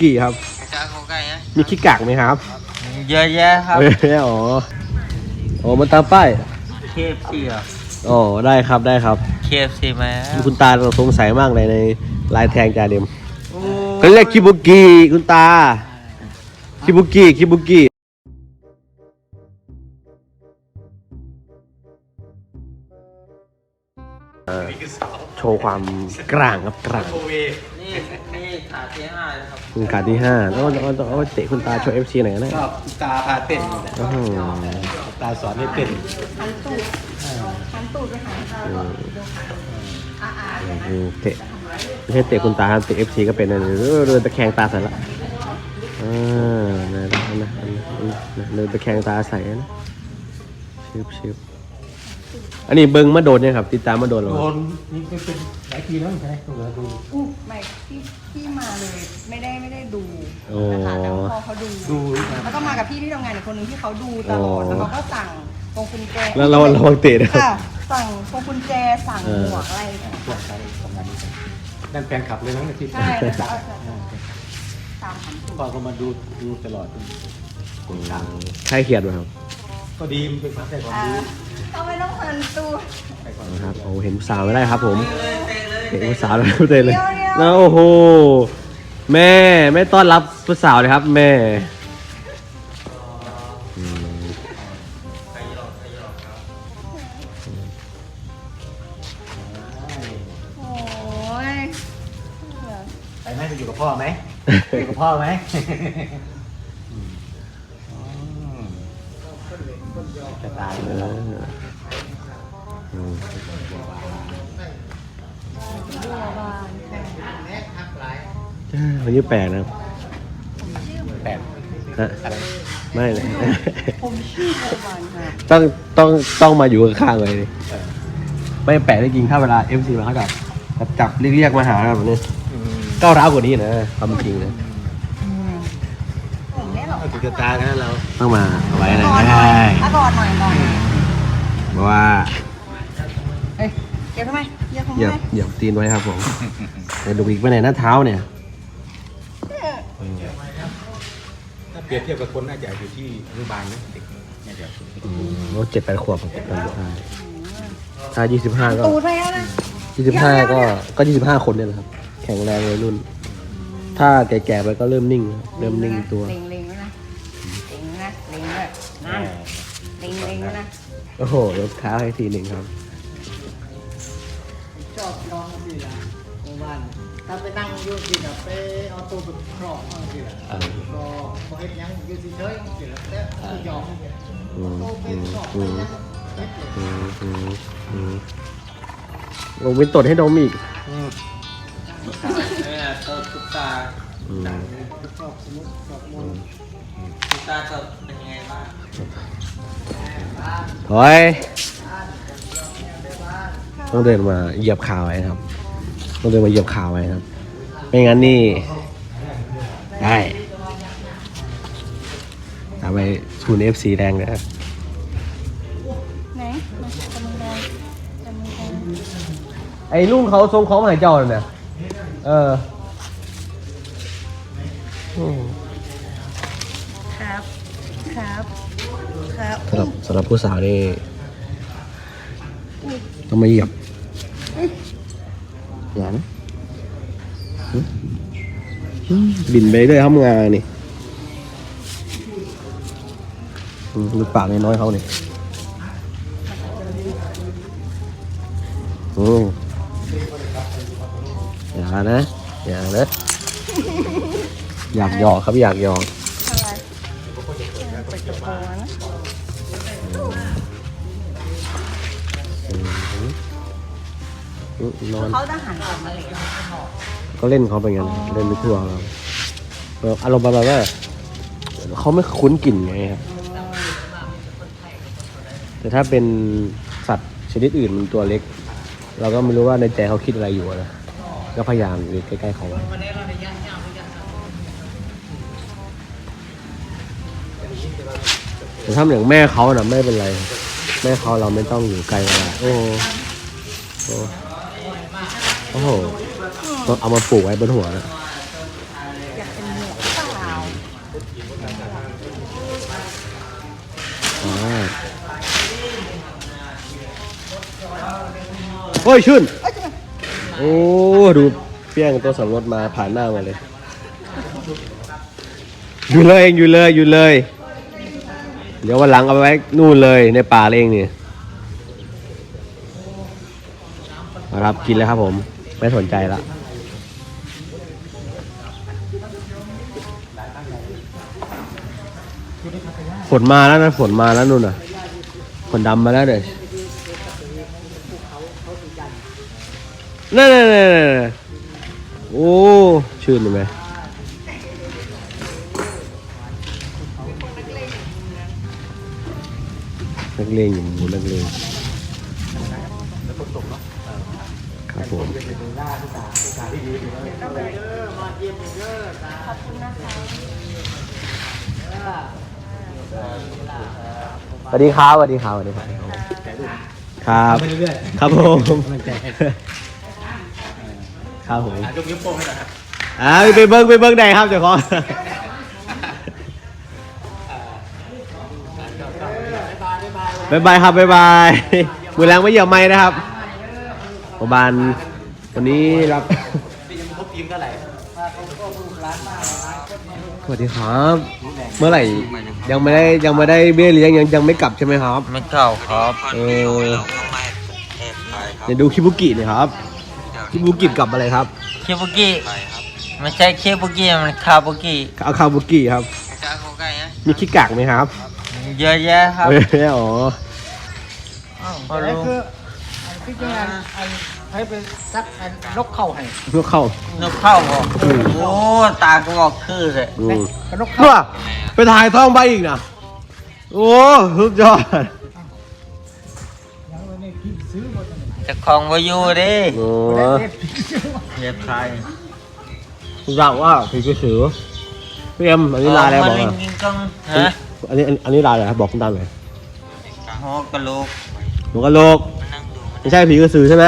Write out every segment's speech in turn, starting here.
กี้ครับจ้าเขาใกล้นะมีขี้กากไหมครับเยอะแยะครับเอออ๋อโอ้มันตามป้ายเคฟซีอะอ๋อได้ครับได้ครับ เคฟซีไหมคุณตาเราสงสัยมากเลยในลายแทงจาเดมเขาเรียกคิบุกิคุณตา คิบุกิคิบุกิเอ่อโชว์ความกลางครับกลางนี่นี่ ขาที่ห้าเลยครับคุณขาที่ห้าแล้วก็ต้องเอาเตะคุณตาโชว์เอฟซีหน่อยก็ได้ชอบตาพาเต้นนี่แหละโอ้โหตาสอนให้เต้นอืมเตะไม่ใช่เตะคุณตาครับเตะเอฟซีก็เป็นนะเออเดินตะแคงตาใส่ละอ่านะนะนะนะนะเดินตะแคงตาใส่นะชิบชิบ อันนี้เบิ้งมาโดนเนี่ยครับ ติดตามมาโดนเหรอโดนนี่เป็นหลายปีแล้วใช่ไหมตัวเราดูอู้ไม่ที่ที่มาเลยไม่ได้ไม่ได้ดูโอ้นะคะแต่ว่าพอเขาดู ดูนะแล้วก็มากับพี่ที่ทำงานอีกคนหนึ่งที่เขาดูตลอดอ๋อแล้วเขาก็สั่งพวงกุญแจแล้วเราเราวังเตะนะครับ ค่ะสั่งพวงกุญแจสั่งเออหมวกอะไรอย่างเงี้ยพวกใครประมาณนี้นั่นแฟนคลับเลยนะที่ใช่แล้วก็เอาตามคำสูตรพ่อก็มาดูดูตลอดกดตามใครเขียนมาครับ ก็ดีมันเป็นความได้ความอ่ารู้ ทำไมต้องหันตูได้ความนะครับโอ้เห็นผู้สาวไม่ได้ครับผมเห็นผู้สาวแล้วเตะเลยเดี๋ยวเดี๋ยวนะโอ้โหแม่ไม่ต้อนรับผู้สาวเลยครับ แม่อืมโอ้ยไปไหมไปอยู่กับพ่อไหมอยู่กับพ่อไหมจะตายเอแล้วออืม บัวบานค่ะวันนี้แปลกนะครับแปดฮะไม่เลย ผมชื่อบัวบานค่ะต้องต้องต้องมาอยู่ข้างๆเลยดิไม่แปลกได้จริงถ้าเวลา MC มาเขาจับจับเรียกๆมาหาแบบนี้ก้าวร้าวกว่านี้นะความจริงนะผมเนี่ยหรอเอาถึงจะตายนะเราต้องมาเอาไว้นะกอดหน่อยอะกอดหน่อยกอดหน่อยเพราะว่า เฮ้ยเก็บทำไมเก็บทำเหยียบไมเหยียบตีนไว้ครับผมเดี๋ยวดูอีกไปไหนหน้าเท้าเนี่ยถ้าเปรียบเทียบกับคนน่าจะอยู่ที่อนุบาลนะเด็กน่าจะอืมรถเจ็ดแปดขวบผมจำได้ถ้ายี่สิบห้าก็ตูดไปแล้วนะยี่สิบห้าก็ก็ยี่สิบห้าคนเนี่ยแหละครับ แข็งแรงวัยรุ่น ถ้าแก่ๆไปก็เริ่มนิ่งครับเริ่มนิ่งตัวเล็งเล็งไว้นะเล็งนะเล็งด้วยนั่นเล็งเล็งไว้นะ โอ้โหรถเท้าให้ทีหนึ่งครับ ถ้าไปนั่งอยู่สิล่ะไปเอาตัวไปครอบมั่งสิล่ะอ่าก็บ่เฮ็ดหยังอยู่เฉยๆสิล่ะแต่ก็ยอมอืมโตไปอืมครอบไปอืมยังเฮ็ดเลยอืมอืมอืมลงเป็นตดให้ดมอีกเนี่ยตัวตุ๊กตาอืมชอบสมุดชอบมนต์ตุ๊กตาจะเป็นยังไงบ้างเฮ้ยต้องเดินมาเหยียบขาไว้ครับ ต้องเดินมาเหยียบขาไว้ครับ ไม่งั้นนี่ ได้เอาไปชูนเอฟซีแดงเลยครับไหนมาจำมือแดงจำมือแดงไอ้ลุงเขาทรงของมาใหายเจ้าเนี่ยเอออืมครับ ครับ ครับสำหรับสำหรับผู้สาวนี่ต้องมาเหยียบ อย่านะบินไปเรื่อยทำงานนี่อืมดูปากน้อยเขานี่โอืมอย่านะ อย่าเลยอยากหยอกครับอยากหยอก นอน เขาจะหันกลับมาเลยก็เล่นเขาไปงั้นเล่นไปทั่วครับแบบอารมณ์ประมาณว่าเขาไม่คุ้นกลิ่นไงครับแต่ถ้าเป็นสัตว์ชนิดอื่นมันตัวเล็ก เราก็ไม่รู้ว่าในใจเขาคิดอะไรอยู่นะก็พยายามอยู่ใกล้ๆเขาไว้แต่ถ้าอย่างแม่เขาน่ะไม่เป็นไร แม่เขาเราไม่ต้องอยู่ไกลเวลาโอ้โหโอ้ โอ้โหต้องเอามาปลูกไว้บนหัวนะอยากเป็นหมวกอ่าโอ้ยชื่นโอ้ดูเปี้ยงตัวสำรวจมาผ่านหน้ามาเลย อยู่เลยอยู่เลยอยู่เลย เดี๋ยววันหลังเอาไปไว้นู่นเลยในป่าเองเนี่ย มาครับกินแล้วครับผม ไม่สนใจละฝนมาแล้วนะฝนมาแล้วนู่นน่ะฝนดำมาแล้วเด้อนั่นนั่นนั่นนั่นโอ้ชื่นเลยไหมนักเลงอย่างหมูนักเลง ครับผมสวัสดีครับสวัสดีครับสวัสดีครับครับครับผมครับผมอะยกนิ้วโป้งให้หน่อยครับอ่าไปเบิ้งไปเบิ้งใดครับเจ้าของบายบายครับบายบายมือแรงไม่เหยียบไม้นะครับ ประมาณวันนี้รับพี่ยังไม่ครบทีมเท่าไหร่สวัสดีครับ เมื่อไหร่ยังไม่ได้ยังไม่ได้เบี้ยเลี้ยงยังยังไม่กลับใช่ไหมครับ ไม่เก่าครับเออเดี๋ยวดูคิบุกิหน่อยครับคิบุกิกลับอะไรครับเคบุกิไม่ใช่เคบุกิมันคาบุกิเอาคาบุกิครับจ้าเขาใกล้นะมีขี้กากไหมครับ เยอะแยะครับเอออ๋อพอแต่รู้คืออัน ที่จริงอันอันให้ไปซักอันนกเข้าให้พวกเข้า นกเข้าบอกโอ้ตาก็บอกคือเลยอืมแต่นกเข้าเพื่อไปถ่ายท้องใบอีกนะโอ้สุดยอดยังไม่ได้กินซื้อหมดเลยจะคลองวาอยูดิโอ้เรียบใครคุณสั่งว่าผีกระสือพี่เอ็มอันนี้ลายอะไรบอกมันอะกินกังฮะอันนี้อันนี้ลายอะไรครับบอกคุณตามหน่อยหอกกระโหลกหนูกระโหลกมันนั่งดูมัน ไม่ใช่ผีกระสือใช่ไหม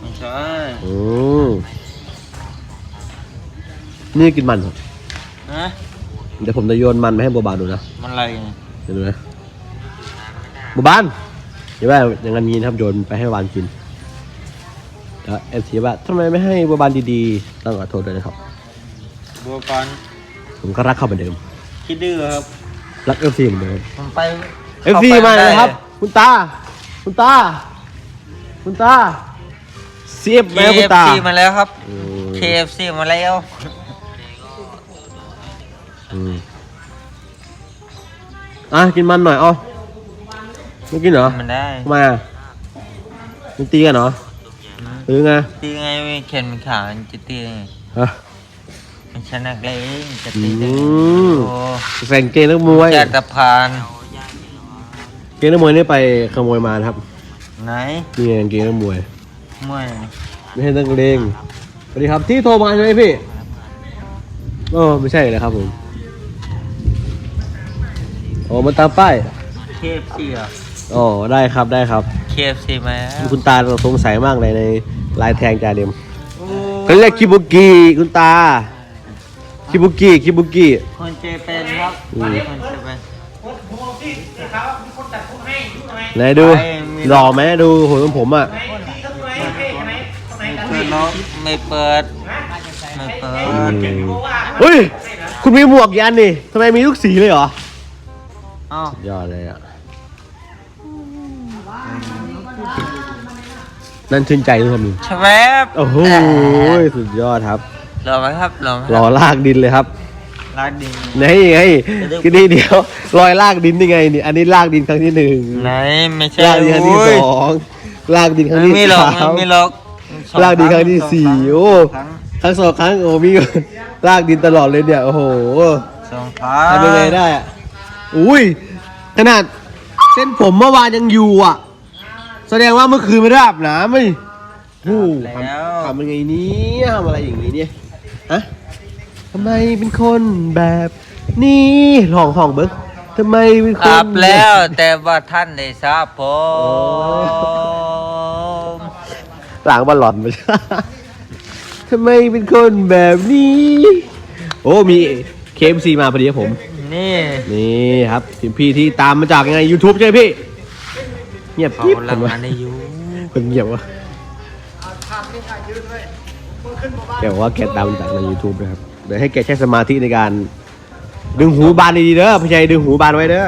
ไม่ใช่อืมนี่กินมันเหรอฮะเดี๋ยวผมจะโยนมันไปให้บัวบานดูนะมันอะไรเนี่ยเดี๋ยวดูนะบัวบานเดี๋ยวว่าอย่างนั้นนี้นะครับโยนไปให้บัวบานกินแล้วเอฟซีว่าทำไมไม่ให้บัวบานดีๆต้องขอโทษด้วยนะครับ บัวก่อนผมก็รักเขาเหมือนเดิม คิดดื้อครับรักเอฟซีเหมือนเดิมผมไปเอฟซีมาเลยครับ คุณตา คุณตา คุณตาเสียบไหมครับคุณตา KFC มาแล้วครับ อืม KFC มาแล้วอืมอะกินมันหน่อยอ๋อไม่กินเหรอมันได้ทำไมอะมันตีกันเหรอหรือไงตีไงไม่เข็นมันขามันจะตีได้ไงฮะ มันชนะเลงจะตีได้อืไงมโอ้แฟนเกงนักมวยจัดสะพานเกงนักมวยนี่ไปขโมยมานะครับ ไหนนี่ไงเกงนักมวย มวยไม่ใช่นักเลงสวัสดีครับที่โทรมาใช่ไหมพี่โอ้ไม่ใช่เลยครับผมโอ้มันตามป้ายเคฟซีอะอ๋อได้ครับได้ครับ เคฟซีมาแล้วคุณตาเราสงสัยมากเลยในลายแทงจาเดมโอ้เขาเรียกคิบุกิคุณตา คิบุกิคิบุกิคนเจเป็นครับอืมคนเจเป็น ไหนดูหล่อไหมดูหัวของผมอะคือล็อกไม่เปิดไม่เปิอืดมเฮ้ยคุณมีหมวกกี่อันนี่ทำไมมีทุกสีเลยเหรออ้าวยอดเลยอะนั่นชื่นใจทุกคนชะแวบโอ้โหสุดยอดครับรอไหมครับรอไหมรอลากดินเลยครับ ลากดิน ไหนไงคือนี่เดียวรอยลากดินนี่ไงนี่อันนี้ลากดินครั้งที่หนึ่งไหนไม่ใช่ลากดินครั้งที่โอ้สยองลากดินครั้งไม่ที่มีหรอกสามไม่มีหรอกสองลากดินครั้งที่สี่สโอ้งครั้งครั้งสองครั้งโอ้มีลากดินตลอดเลยเนี่ยโอ้โหสองครั้งทำยังไงได้อะอุ้ยขนาดเส้นผมเมื่อวานยังอยู่อะ แสดงว่าเมื่อคืนไม่ได้อาบน้ำไม่โอ้โหทำทำยังไงเนี้ทำอะไรอย่างนี้เนี่ยฮะทำไมเป็นคนแบบนี้ห้องห้องเบิ้งทำไมเป็นคนอาบแล้วแต่ว่าท่านได้ทราบผมหลังบอลหลอนไปทำไมเป็นคนแบบนี้ โอ้มี KFC มาพอดีครับผม นี่นี่ครับทีมพี่ที่ตามมาจากยังไง YouTube ใช่ไหมพี่ เงียบเขากิ๊บลัเห็งนไหมมาในยูเป็นเงียบวะแกบอกว่าแกตามมาจากใน YouTube นะครับ เดี๋ยวให้แกใช้สมาธิในการ ดึงหูบานดีๆเด้อพี่ชัยดึงหูบานไว้เด้อ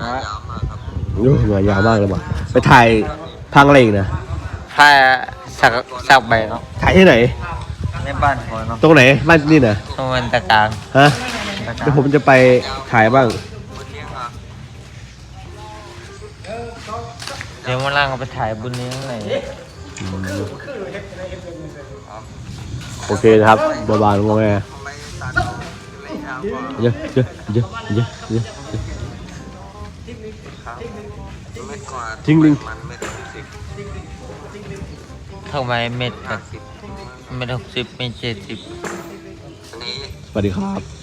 มาโอ้ยมายาวมากเลยว่ะไปถ่ายพังอะไรอีกนะถ้าสักสักใบเนาะถ่ายที่ไหน ในบ้านผมเนาะตรงไหนบ้านนี่นะตรงวันตะกลางฮะตะกลาเดี๋ยวงผมจะไปถ่ายบ้าง เดี๋ยววันหล่างเอาไปถ่ายบุญเลี้ยงไหนอย โอเคนะครับบานๆงงแงเยอะเยอะเยอะเยอะเยอะจริงจริงทำไมเม็ดแบบเม็ดหกสิบเม็ดเจ็ดสิบสวัสดีครับ